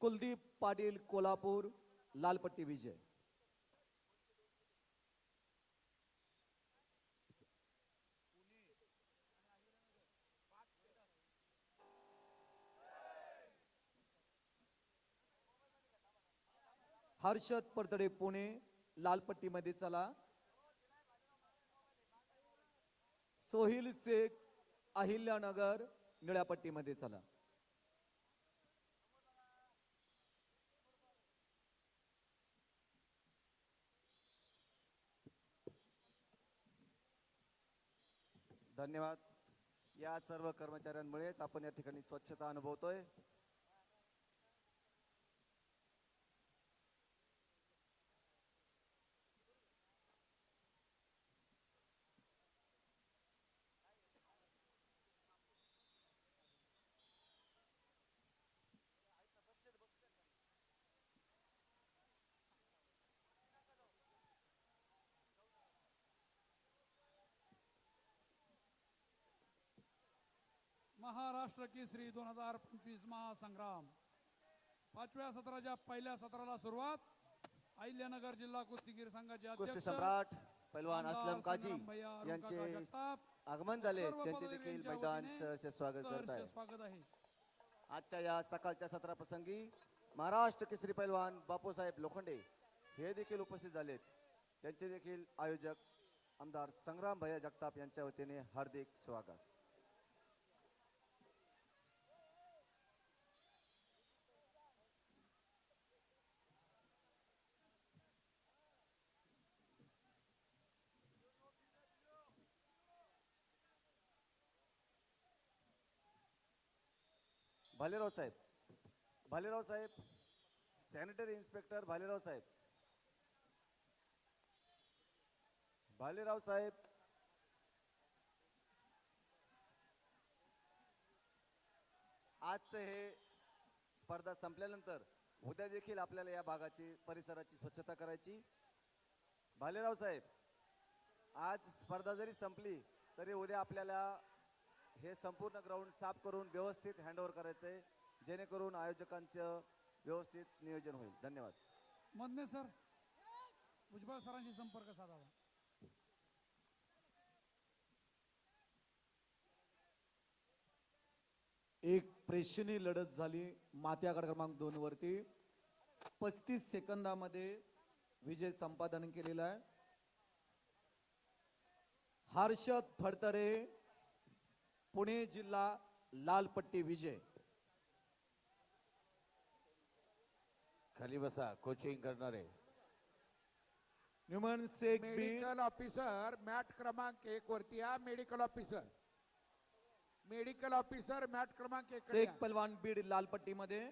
कुलदीप पाटील कोल्हापूर लालपट्टी विजय. हर्षद परतडे पुणे लालपट्टीमध्ये चला. सोहिल शेख अहिल्यानगर निळ्यापट्टीमध्ये चला. धन्यवाद. या सर्व कर्मचाऱ्यांमुळेच आपण या ठिकाणी स्वच्छता अनुभवतोय. महाराष्ट्र केसरी दोन हजार पंचवीस महासंग्राम. पाचव्या सत्राच्या पहिल्या सत्राला सुरुवात. अहिल्यानगर जिल्हा कुस्तीगीर संघाचे कुस्ती सम्राट पैलवान असलम काजी यांचे आगमन झाले. त्यांचे देखील मैदान सहर्ष स्वागत करत सहर्ष आहे. स्वागत आहे. आजच्या या सकाळच्या सत्राप्रसंगी महाराष्ट्र केसरी पैलवान बापूसाहेब लोखंडे हे देखील उपस्थित झालेत. त्यांचे देखील आयोजक आमदार संग्राम भैया जगताप यांच्या वतीने हार्दिक स्वागत. भालेराव साहेब. भालेराव साहेब. सॅनिटरी इन्स्पेक्टर भालेराव साहेब. भालेराव साहेब. आजचं हे स्पर्धा संपल्यानंतर उद्या देखील आपल्याला या भागाची परिसराची स्वच्छता करायची. भालेराव साहेब आज स्पर्धा जरी संपली तरी उद्या आपल्याला हे संपूर्ण ग्राउंड साफ करून व्यवस्थित हँडओव्हर करायचंय. जेणेकरून आयोजकांचं व्यवस्थित नियोजन होईल. धन्यवाद. मधने सर भुजबळ सरांशी संपर्क साधावा. एक प्रेक्षणीय लढत झाली माती आकडा क्रमांक दोन वरती. पस्तीस सेकंदामध्ये विजय संपादन केलेला आहे. हर्षद फडतरे पुणे जिल्हा लालपट्टी विजय. खाली बसा कोचिंग करणारे. Numan Shaikh Beed medical officer mat क्रमांक एक वरती या medical officer. Medical officer mat क्रमांक एक शेख पलवान बीड लालपट्टीमध्ये.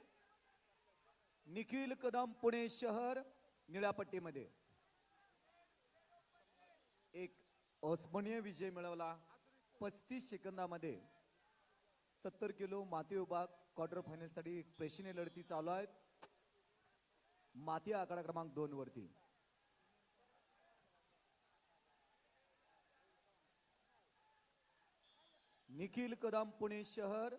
निखिल कदम पुणे शहर निळ्या पट्टीमध्ये एक अस्मरणीय विजय मिळवला. पस्तीस सेकंदामध्ये सत्तर किलो माती विभाग क्वार्टर फायनलसाठी साठी लढती चालू आहेत. माती आकडा क्रमांक दोन वरती. निखिल कदम पुणे शहर.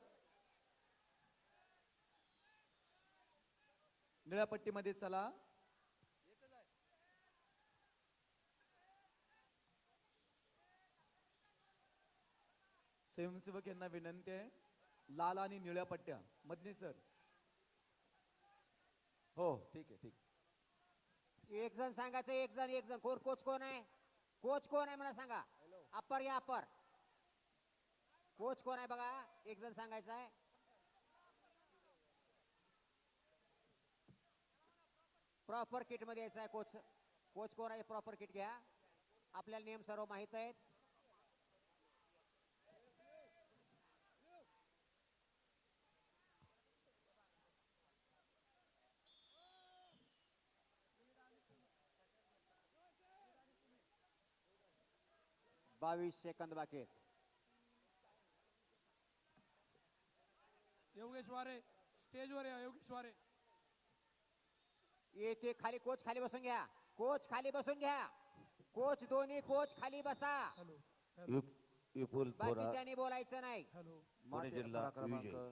निळ्या पट्टीमध्ये चला. स्वयंसेवक यांना विनंती आहे. लाल आणि निळ्या पट्ट्या. मधने सर. हो ठीक आहे ठीक. आहे. एक जण सांगायचं एक जण एक जण. कोण कोच कोण आहे? कोच कोण आहे मला सांगा? अप्पर या अप्पर. कोच कोण आहे बघा? एक जण सांगायचं आहे. प्रॉपर किटमध्ये यायचं आहे कोच. कोच कोण आहे? प्रॉपर किट घ्या. आपल्याला नियम सर्व माहीत आहेत. बावीस सेकंद बाकी योगेश वारे स्टेजवर या योगेश वारे. खाली कोच खाली बसून घ्या. कोच खाली बसून घ्या. कोच दोन्ही कोच खाली बसा. हॅलो विपुल थोरात बाकीच्यानी बोलायचं नाही. हॅलो. माती जिल्हा आखाडा क्रमांक विजय.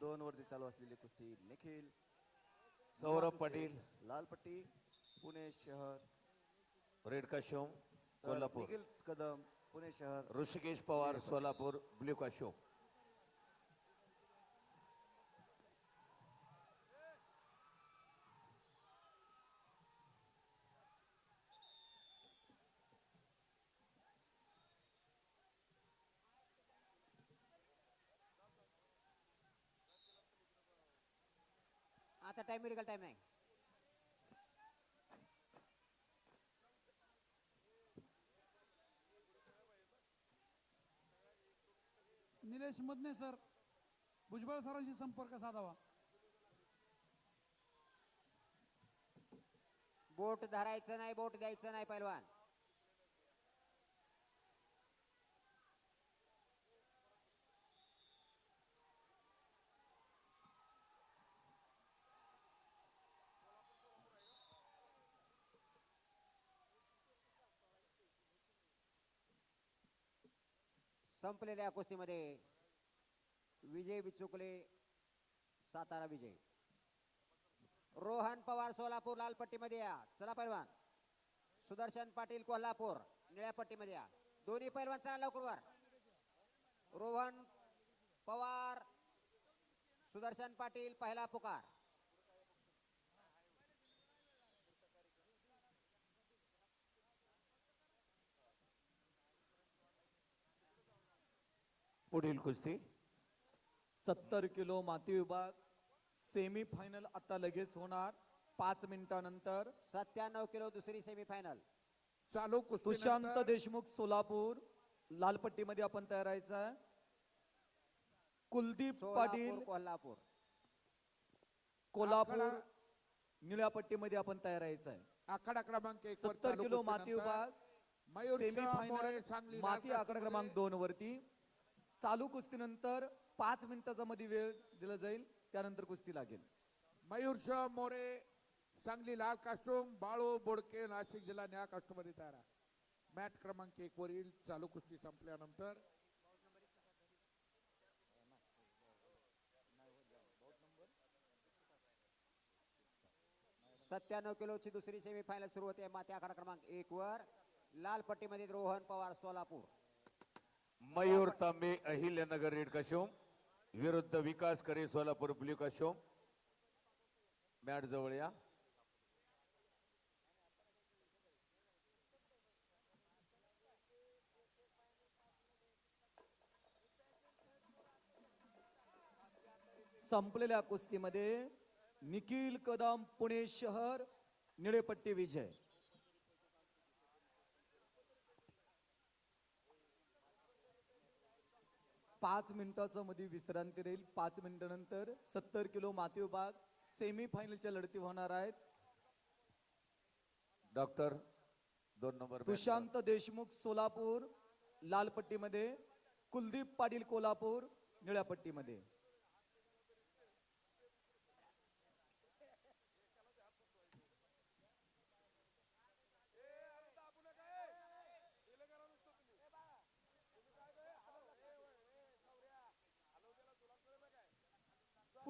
दोन वरती चालू असलेली कुस्ती निखिल. सौरभ पाटील. लाल पट्टी पुणे शहर. रेड काशोम तर कोल्हापूर. निखिल कदम पुणे शहर ऋषिकेश पवार सोलापूर ब्ल्यू काशोम आता टाइम मेडिकल टाइम नाही. निलेश मदने सर. भुजबळ सरांशी संपर्क साधावा. बोट धरायचं नाही बोट द्यायचं नाही पैलवान. संपलेल्या कुस्तीमध्ये विजय विचुकले सातारा विजय. रोहन पवार सोलापूर लाल पट्टीमध्ये या. चला पैलवान. सुदर्शन पाटील कोल्हापूर. निळ्या पट्टीमध्ये या. दोन्ही पैलवान चला लवकर वर रोहन पवार सुदर्शन पाटील पहिला पुकार. पुढील कुस्ती. सत्तर किलो माती विभाग. सेमी फायनल आता लगेच होणार. पाच मिनिटानंतर. सत्त्याण्णव किलो दुसरी सेमीफायनल. चालू कुस्ती देशमुख सोलापूर. लाल पट्टीमध्ये आपण तयार आहे कुलदीप सोलापूर पाटील. कोल्हापूर. कोल्हापूर. आखाडा- निळ्या पट्टीमध्ये आपण तयार आहे आखाडा क्रमांक एक वर सत्तर चालू किलो माती विभाग. मयूर सेमी शाह मोरे फायनल सांगली माती लाल आकडा क्रमांक दोन वरती. चालू कुस्तीनंतर पाच मिनिटाचा मध्ये वेळ दिला जाईल त्यानंतर कुस्ती लागेल. मयूर शाह मोरे सांगली लाल कास्टूम बाळू बोडके नाशिक जिल्हा न्या कास्टूममध्ये तयार आहे. मॅट क्रमांक एक वरील चालू कुस्ती संपल्यानंतर सत्त्याण्णव किलोची दुसरी सेमीफायनल सुरू होते. माती आखाडा क्रमांक एक वर लाल पट्टीमध्ये रोहन पवार सोलापूर. मयूर तांबे अहिल्यानगर रेड काशोम विरुद्ध विकास करे सोलापूर ब्ल्यू काशोम. मॅट जवळ या. संपलेल्या कुस्तीमध्ये निखिल कदम पुणे शहर निळेपट्टी विजय. पाच मिनिटाचा मध्ये विश्रांती राहील. पाच मिनिटानंतर सत्तर किलो माती विभाग सेमी फायनलच्या लढती होणार आहेत. डॉक्टर दोन नंबर तुषांत देशमुख सोलापूर लाल पट्टीमध्ये कुलदीप पाटील कोल्हापूर निळ्या पट्टीमध्ये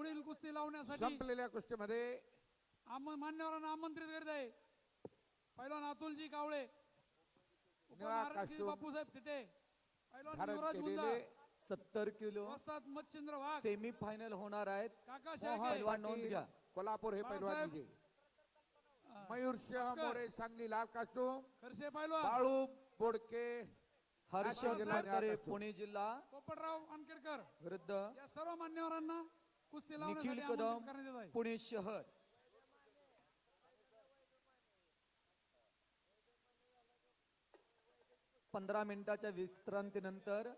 पुढील कुस्ती लावण्यासाठी संपलेल्या कुस्तीमध्ये आम- मान्यवरांना आमंत्रित करीत आहे पैलवान अतुलजी कावळे बापूसाहेब धारण युवराज मुंजा केलेले सत्तर किलो वस्ताद मच्छिंद्र वाघ सेमी फायनल होणार आहेत काका शेळके नोंद घ्या. कोल्हापूर हे पैलवान बाळासाहेब, विजय मयूर शाह डॉक्टर. मोरे सांगली लाल कास्टूम खरसे पैलवान बाळू बोडके न्यायालय. पुणे जिल्हा पोपटराव वानखेडकर विरुद्ध या सर्व मान्यवरांना निखिल कदम पुणे शहर. पंधरा मिनिटाच्या विश्रांतीनंतर